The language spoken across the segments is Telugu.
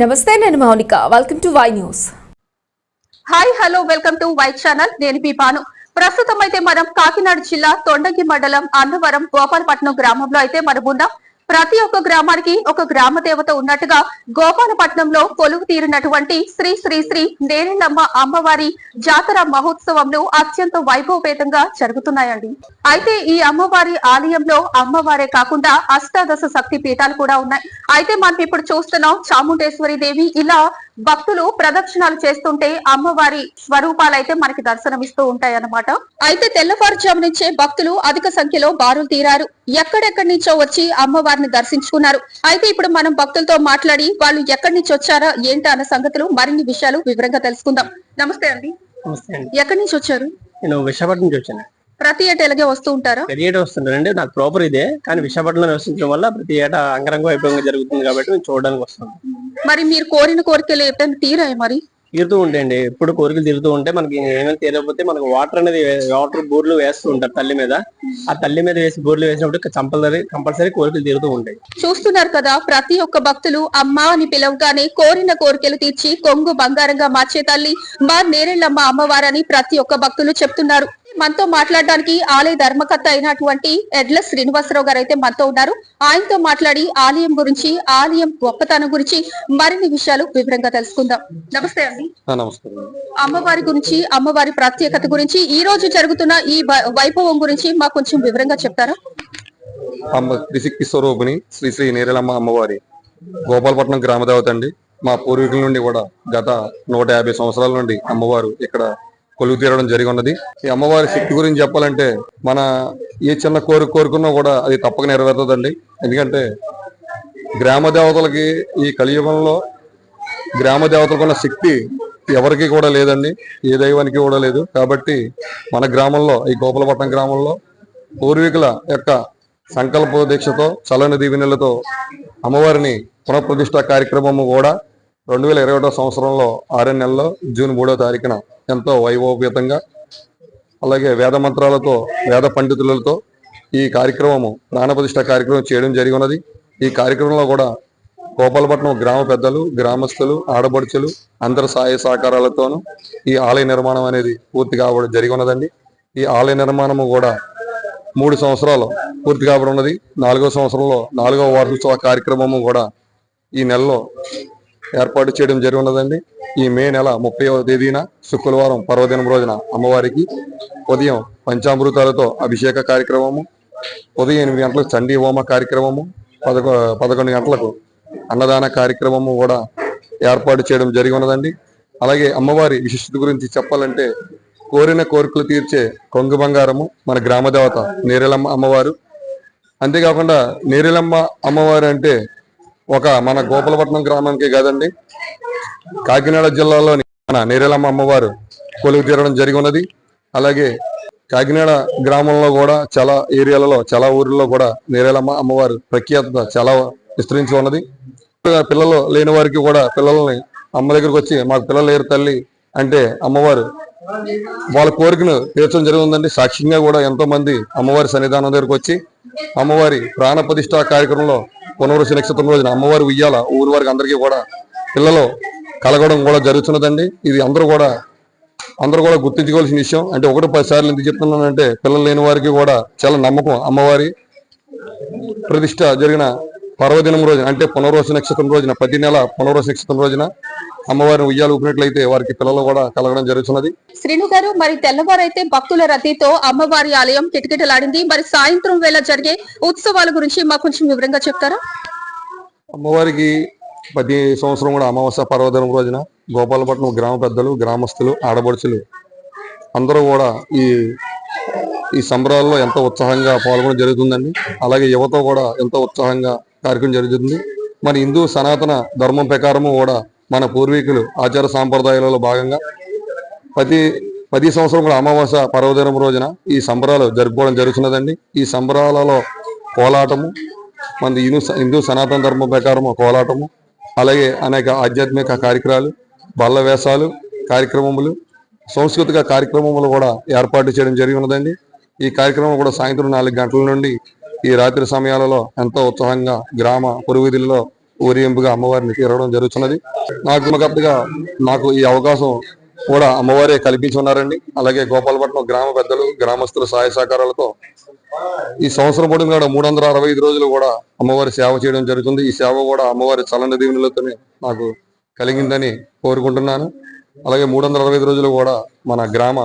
నమస్తే నేను Mounika. Welcome to Y news hi hello welcome to Y channel నేను పీపాను ప్రస్తుతం అయితే మనం కాకినాడ జిల్లా తొండగి మండలం అన్నవరం గోపాలపట్నం గ్రామంలో అయితే మనం ఉన్నాం. ప్రతి ఒక్క గ్రామానికి ఒక గ్రామ దేవత ఉన్నట్టుగా గోపాలపట్నంలో కొలువు తీరినటువంటి శ్రీ శ్రీ శ్రీ నేరెళ్ళమ్మ అమ్మవారి జాతర మహోత్సవంలో అత్యంత వైభవపేతంగా జరుగుతున్నాయండి. అయితే ఈ అమ్మవారి ఆలయంలో అమ్మవారే కాకుండా అష్టాదశ శక్తి పీఠాలు కూడా ఉన్నాయి. అయితే మనం ఇప్పుడు చూస్తున్నాం చాముండేశ్వరి దేవి. ఇలా భక్తులు ప్రదక్షిణాలు చేస్తుంటే అమ్మవారి స్వరూపాలు అయితే మనకి దర్శనమిస్తూ ఉంటాయి అన్నమాట అయితే తెల్లవారుజాము నుంచే భక్తులు అధిక సంఖ్యలో బారులు తీరారు. ఎక్కడెక్కడి నుంచో వచ్చి అమ్మవారిని దర్శించుకున్నారు. అయితే ఇప్పుడు మనం భక్తులతో మాట్లాడి వాళ్ళు ఎక్కడి నుంచి వచ్చారా ఏంటి అన్న సంగతులు మరిన్ని విషయాలు వివరంగా తెలుసుకుందాం. నమస్తే అండి. నమస్తే అండి. ఎక్కడి నుంచి వచ్చారు? నేను విశాఖపట్నం నుంచి వచ్చాను. ప్రతి ఏటా ఇలాగే వస్తూ ఉంటారా? ప్రతి ఏటా వస్తుంటానండి నాకు ప్రాపర్ ఇదే. కానీ విశాఖపట్నంలో నివసించడం వల్ల ప్రతి ఏటా అంగరంగ వైభవంగా జరుగుతుంది కాబట్టి నేను చూడడానికి వస్తాను మరి మీరు కోరిన కోరికలు ఎప్పుడైనా తీరాయి మరి? తీరుతూ ఉంటాయండి. ఎప్పుడు కోరికలు తీరుతూ ఉంటే మనకి ఏమైనా తీరకపోతే మనకు వాటర్ అనేది వాటర్ బోర్లు వేస్తూ ఉంటారు తల్లి మీద. ఆ తల్లి మీద వేసి బోర్లు వేసినప్పుడు కంపల్సరీ కంపల్సరీ కోరికలు తీరుతూ ఉంటాయి. చూస్తున్నారు కదా ప్రతి ఒక్క భక్తులు అమ్మ అని పిలవగానే కోరిన కోరికలు తీర్చి కొంగు బంగారంగా మార్చే తల్లి మా నేరెళ్ళమ్మ అమ్మవారని ప్రతి ఒక్క భక్తులు చెప్తున్నారు. మనతో మాట్లాడడానికి ఆలయ ధర్మకర్త అయినటువంటి ఎడ్ల శ్రీనివాసరావు గారు అయితే మనతో ఉన్నారు. ఆయనతో మాట్లాడి ఆలయం గురించి ఆలయం గొప్పతనం గురించి మరిన్ని విషయాలు వివరంగా తెలుసుకుందాం. నమస్తే అండి. అమ్మవారి గురించి అమ్మవారి ప్రత్యేకత గురించి ఈ రోజు జరుగుతున్న ఈ వైభవం గురించి మాకు కొంచెం వివరంగా చెప్తారా? అమ్మ త్రిశక్తి స్వరూపిణి శ్రీ శ్రీ నేరలమ్మ అమ్మవారి గోపాలపట్నం గ్రామ దేవత అండి. మా పూర్వీకుల నుండి కూడా గత నూట యాభై సంవత్సరాల నుండి అమ్మవారు ఇక్కడ కొలువు తీరడం జరిగి ఉన్నది. ఈ అమ్మవారి శక్తి గురించి చెప్పాలంటే మన ఏ చిన్న కోరిక కోరుకున్నా కూడా అది తప్పక నెరవేరుతుందండి. ఎందుకంటే గ్రామ దేవతలకి ఈ కలియుగంలో గ్రామ దేవతలకు ఉన్న శక్తి ఎవరికి కూడా లేదండి. ఏ దైవానికి కూడా లేదు. కాబట్టి మన గ్రామంలో ఈ గోపాలపట్నం గ్రామంలో పూర్వీకుల యొక్క సంకల్ప దీక్షతో చలన దీవెనలతో అమ్మవారిని పునఃప్రతిష్ట కార్యక్రమము కూడా రెండు వేల ఇరవై ఒకటో సంవత్సరంలో ఆరే నెలలో జూన్ మూడో తారీఖున ఎంతో వైభవపేతంగా అలాగే వేద మంత్రాలతో వేద పండితులతో ఈ కార్యక్రమము ప్రాణప్రతిష్ట కార్యక్రమం చేయడం జరిగి ఉన్నది ఈ కార్యక్రమంలో కూడా గోపాలపట్నం గ్రామ పెద్దలు గ్రామస్తులు ఆడబడుచులు అందరి సహాయ సహకారాలతోనూ ఈ ఆలయ నిర్మాణం అనేది పూర్తి కావడం జరిగి ఉన్నదండి ఈ ఆలయ నిర్మాణము కూడా మూడు సంవత్సరాలు పూర్తి కాబడి ఉన్నది. నాలుగో సంవత్సరంలో నాలుగో వార్షికోత్సవ కార్యక్రమము కూడా ఈ నెలలో ఏర్పాటు చేయడం జరిగి ఉన్నదండి ఈ మే నెల ముప్పైవ తేదీన శుక్రవారం పర్వదినం రోజున అమ్మవారికి ఉదయం పంచామృతాలతో అభిషేక కార్యక్రమము ఉదయం ఎనిమిది గంటలకు చండీ హోమ కార్యక్రమము పదకొ పదకొండు గంటలకు అన్నదాన కార్యక్రమము కూడా ఏర్పాటు చేయడం జరిగి ఉన్నదండి అలాగే అమ్మవారి విశిష్టత గురించి చెప్పాలంటే కోరిన కోరికలు తీర్చే కొంగు బంగారము మన గ్రామ దేవత నేరెలమ్మ అమ్మవారు. అంతేకాకుండా నేరెలమ్మ అమ్మవారు అంటే ఒక మన గోపాలపట్నం గ్రామానికి కాదండి. కాకినాడ జిల్లాలోని మన నేరేలమ్మ అమ్మవారు కొలువు తీరడం జరిగి ఉన్నది అలాగే కాకినాడ గ్రామంలో కూడా చాలా ఏరియాలలో చాలా ఊర్లలో కూడా నేరేలమ్మ అమ్మవారు ప్రఖ్యాత చాలా విస్తరించి ఉన్నది. పిల్లలు లేని వారికి కూడా పిల్లల్ని అమ్మ దగ్గరకు వచ్చి మాకు పిల్లలు లేరు తల్లి అంటే అమ్మవారు వాళ్ళ కోరికను తీర్చడం జరుగుతుందండి సాక్ష్యంగా కూడా ఎంతో మంది అమ్మవారి సన్నిధానం దగ్గరకు వచ్చి అమ్మవారి ప్రాణ ప్రతిష్ఠ కార్యక్రమంలో పునరుసి నక్షత్రం రోజున అమ్మవారి ఉయ్యాల ఊరి వారికి అందరికీ కూడా పిల్లలు కలగడం కూడా జరుగుతున్నదండి. ఇది అందరూ కూడా అందరూ కూడా గుర్తించుకోవాల్సిన విషయం. అంటే ఒకటి పది సార్లు ఎందుకు చెప్తున్నానంటే పిల్లలు లేని వారికి కూడా చాలా నమ్మకం అమ్మవారి ప్రతిష్ట జరిగిన పర్వదినం రోజున అంటే పునర్వస నక్షత్రం రోజున ప్రతి నెల పునర్వస నక్షత్రం రోజున అమ్మవారిని ఉయ్యాలు ఊపినట్లయితే వారికి పిల్లలు కూడా కలగడం జరుగుతున్నది. శ్రీను గారు మరి తెల్లవారైతే భక్తుల రద్దీతో అమ్మవారి ఆలయం కిటకిటలాడింది. మరి సాయంత్రం వేళ జరిగే ఉత్సవాల గురించి మాకు కొంచెం వివరంగా చెప్తారా? అమ్మవారికి ప్రతి సంవత్సరం కూడా అమావాస్య పర్వదినం రోజున గోపాలపట్నం గ్రామ పెద్దలు గ్రామస్తులు ఆడబడుచులు అందరూ కూడా ఈ ఈ సంబరాల్లో ఎంతో ఉత్సాహంగా పాల్గొనడం జరుగుతుందండి. అలాగే యువత కూడా ఎంతో ఉత్సాహంగా కార్యక్రమం జరుగుతుంది. మరి హిందూ సనాతన ధర్మం ప్రకారము కూడా మన పూర్వీకులు ఆచార సాంప్రదాయాలలో భాగంగా ప్రతి ప్రతి సంవత్సరం కూడా అమావాస్య పర్వదినం రోజున ఈ సంబరాలు జరుపుకోవడం జరుగుతున్నదండి. ఈ సంబరాలలో కోలాటము మన హిందూ హిందూ సనాతన ధర్మం ప్రకారం కోలాటము అలాగే అనేక ఆధ్యాత్మిక కార్యక్రమాలు బల్ల వేషాలు కార్యక్రమములు సాంస్కృతిక కార్యక్రమములు కూడా ఏర్పాటు చేయడం జరిగి ఉన్నదండి ఈ కార్యక్రమం కూడా సాయంత్రం నాలుగు గంటల నుండి ఈ రాత్రి సమయాలలో ఎంతో ఉత్సాహంగా గ్రామ పురువిధుల్లో ఊరేంపుగా అమ్మవారిని తీరడం జరుగుతున్నది. నాకు ఒకటిగా నాకు ఈ అవకాశం కూడా అమ్మవారే కల్పించి ఉన్నారండి. అలాగే గోపాలపట్నం గ్రామ పెద్దలు గ్రామస్తుల సహాయ సహకారాలతో ఈ సంవత్సరం పొడుగు కూడా మూడు వందల అరవై ఐదు రోజులు కూడా అమ్మవారి సేవ చేయడం జరుగుతుంది. ఈ సేవ కూడా అమ్మవారి చలన దీవెనలతోనే నాకు కలిగిందని కోరుకుంటున్నాను. అలాగే మూడు వందల అరవై ఐదు రోజులు కూడా మన గ్రామ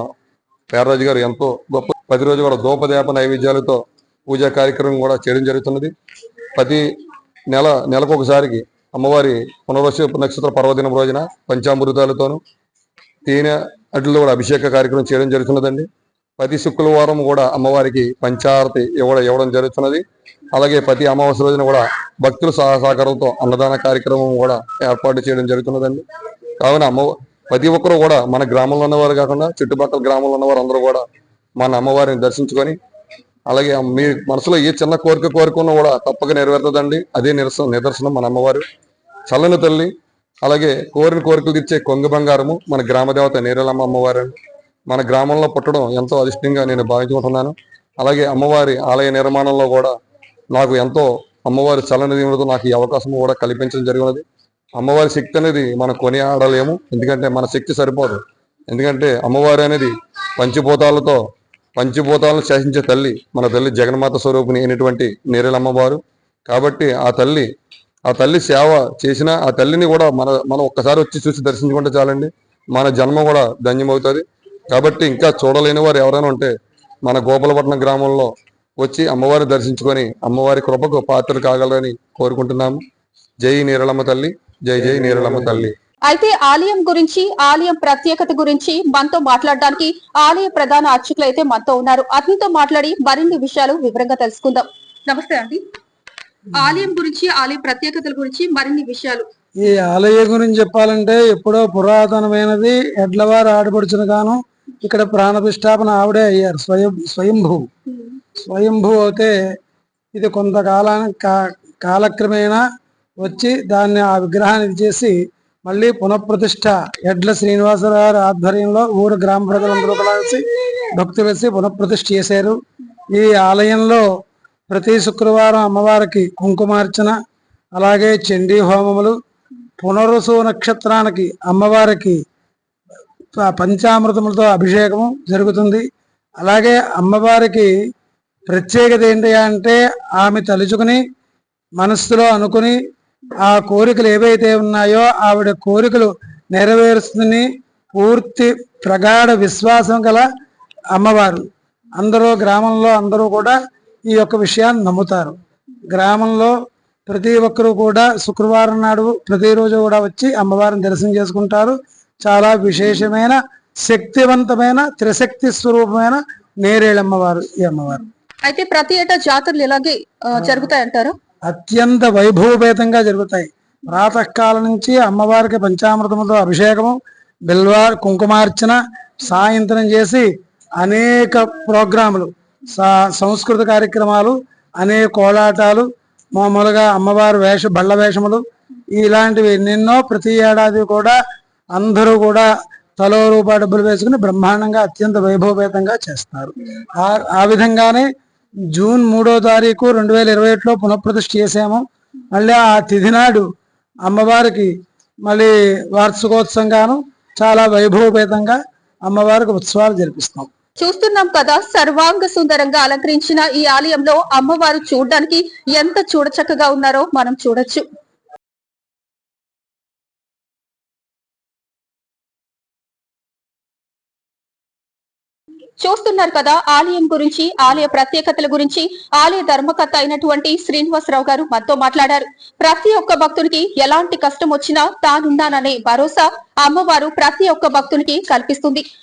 పేర్రాజు గారు ఎంతో గొప్ప ప్రతి రోజు కూడా దోపదేప నైవేద్యాలతో పూజా కార్యక్రమం కూడా చేయడం జరుగుతున్నది. ప్రతి నెల నెలకొకసారికి అమ్మవారి పునర్వశ నక్షత్ర పర్వదినం రోజున పంచామృతాలతోనూ తేనె అడ్లలో కూడా అభిషేక కార్యక్రమం చేయడం జరుగుతున్నదండి. ప్రతి శుక్రవారం కూడా అమ్మవారికి పంచారతి ఇవ్వడం ఇవ్వడం జరుగుతున్నది. అలాగే ప్రతి అమావాస్య రోజున కూడా భక్తుల సహా సహకారంతో అన్నదాన కార్యక్రమం కూడా ఏర్పాటు చేయడం జరుగుతున్నదండి. కావున అమ్మ ప్రతి ఒక్కరూ కూడా మన గ్రామంలో ఉన్నవారు కాకుండా చుట్టుపక్కల గ్రామంలో ఉన్నవారు అందరూ కూడా మన అమ్మవారిని దర్శించుకొని అలాగే మీ మనసులో ఏ చిన్న కోరిక కోరుకున్నా కూడా తప్పక నెరవేరుతుందండి. అదే నిరసన నిదర్శనం మన అమ్మవారు. చల్లని తల్లి అలాగే కోరిన కోరికలు తీర్చే కొంగు బంగారము మన గ్రామ దేవత నేరలమ్మ అమ్మవారు మన గ్రామంలో పుట్టడం ఎంతో అదిష్టంగా నేను భావించుకుంటున్నాను. అలాగే అమ్మవారి ఆలయ నిర్మాణంలో కూడా నాకు ఎంతో అమ్మవారి చల్లని దీవులతో నాకు ఈ అవకాశం కూడా కల్పించడం జరిగినది. అమ్మవారి శక్తి అనేది మనం కొనియాడలేము ఎందుకంటే మన శక్తి సరిపోదు. ఎందుకంటే అమ్మవారి అనేది పంచభూతాలతో పంచభూతాలను శాసించే తల్లి మన తల్లి జగన్మాత స్వరూపిణి అయినటువంటి నేరేలమ్మవారు. కాబట్టి ఆ తల్లి ఆ తల్లి సేవ చేసిన ఆ తల్లిని కూడా మన మనం ఒక్కసారి వచ్చి చూసి దర్శించుకుంటే చాలండి. మన జన్మ కూడా ధన్యమవుతుంది. కాబట్టి ఇంకా చూడలేని వారు ఎవరైనా ఉంటే మన గోపాలపట్నం గ్రామంలో వచ్చి అమ్మవారిని దర్శించుకొని అమ్మవారి కృపకు పాత్రలు కాగలరని కోరుకుంటున్నాము. జై నీరళమ్మ తల్లి జై జై నీరళమ్మ తల్లి. అయితే ఆలయం గురించి ఆలయం ప్రత్యేకత గురించి మనతో మాట్లాడడానికి ఆలయ ప్రధాన అర్చకులు అయితే మనతో ఉన్నారు. అతనితో మాట్లాడి మరిన్ని విషయాలు వివరంగా తెలుసుకుందాం. నమస్తే అండి. ఆలయం గురించి ఆలయ ప్రత్యేకతల గురించి మరిన్ని విషయాలు. ఈ ఆలయం గురించి చెప్పాలంటే ఎప్పుడో పురాతనమైనది ఎడ్లవారు ఆడపడుచును గాను ఇక్కడ ప్రాణప్రతిష్టాపన ఆవిడే అయ్యారు. స్వయం స్వయంభూ. స్వయంభూ అయితే ఇది కొంతకాలానికి కాలక్రమేణా వచ్చి దాన్ని ఆ విగ్రహాన్ని చేసి మళ్ళీ పునఃప్రతిష్ఠ ఎడ్ల శ్రీనివాసరావు గారి ఆధ్వర్యంలో ఊరు గ్రామ ప్రజలందరూ కలిసి భక్తులు వేసి పునఃప్రతిష్ఠ చేశారు. ఈ ఆలయంలో ప్రతి శుక్రవారం అమ్మవారికి కుంకుమార్చన అలాగే చండీ హోమములు పునరుసు నక్షత్రానికి అమ్మవారికి ప- పంచామృతములతో అభిషేకము జరుగుతుంది. అలాగే అమ్మవారికి ప్రత్యేకత ఏంటి అంటే ఆమె తలుచుకుని మనస్సులో అనుకుని ఆ కోరికలు ఏవైతే ఉన్నాయో ఆవిడ కోరికలు నెరవేరుస్తుంది పూర్తి ప్రగాఢ విశ్వాసం గల అమ్మవారు. అందరూ గ్రామంలో అందరూ కూడా ఈ యొక్క విషయాన్ని నమ్ముతారు. గ్రామంలో ప్రతి ఒక్కరూ కూడా శుక్రవారం నాడు ప్రతిరోజు కూడా వచ్చి అమ్మవారిని దర్శనం చేసుకుంటారు. చాలా విశేషమైన శక్తివంతమైన త్రిశక్తి స్వరూపమైన నేరేళమ్మవారు ఈ అమ్మవారు. అయితే ప్రతి ఏటా జాతరలు ఇలాగే జరుగుతాయంటారు? అత్యంత వైభవపేతంగా జరుగుతాయి. ప్రాతకాలం నుంచి అమ్మవారికి పంచామృతముతో అభిషేకము బిల్వార్ కుంకుమార్చన సాయంత్రం చేసి అనేక ప్రోగ్రాములు సా- సంస్కృత కార్యక్రమాలు అనేక కోలాటాలు మామూలుగా అమ్మవారి వేష బళ్ళ వేషములు ఇలాంటివి ఎన్నెన్నో ప్రతి ఏడాది కూడా అందరూ కూడా తలో రూపాయి డబ్బులు వేసుకుని బ్రహ్మాండంగా అత్యంత వైభవపేతంగా చేస్తారు. ఆ ఆ విధంగానే జూన్ మూడో తారీఖు రెండు వేల ఇరవై ఒకటిలో పునఃప్రతిష్ఠ చేసాము మళ్ళీ ఆ తిథి నాడు అమ్మవారికి మళ్ళీ వార్షికోత్సవంగాను చాలా వైభవపేతంగా అమ్మవారికి ఉత్సవాలు జరిపిస్తాం. చూస్తున్నాం కదా సర్వాంగ సుందరంగా అలంకరించిన ఈ ఆలయంలో అమ్మవారు చూడడానికి ఎంత చూడచక్కగా ఉన్నారో మనం చూడొచ్చు. చూస్తున్నారు కదా ఆలయం గురించి ఆలయ ప్రత్యేకతల గురించి ఆలయ ధర్మకర్త అయినటువంటి శ్రీనివాసరావు గారు మనతో మాట్లాడారు. ప్రతి ఒక్క భక్తునికి ఎలాంటి కష్టం వచ్చినా తానున్నాననే భరోసా అమ్మవారు ప్రతి ఒక్క భక్తునికి కల్పిస్తుంది.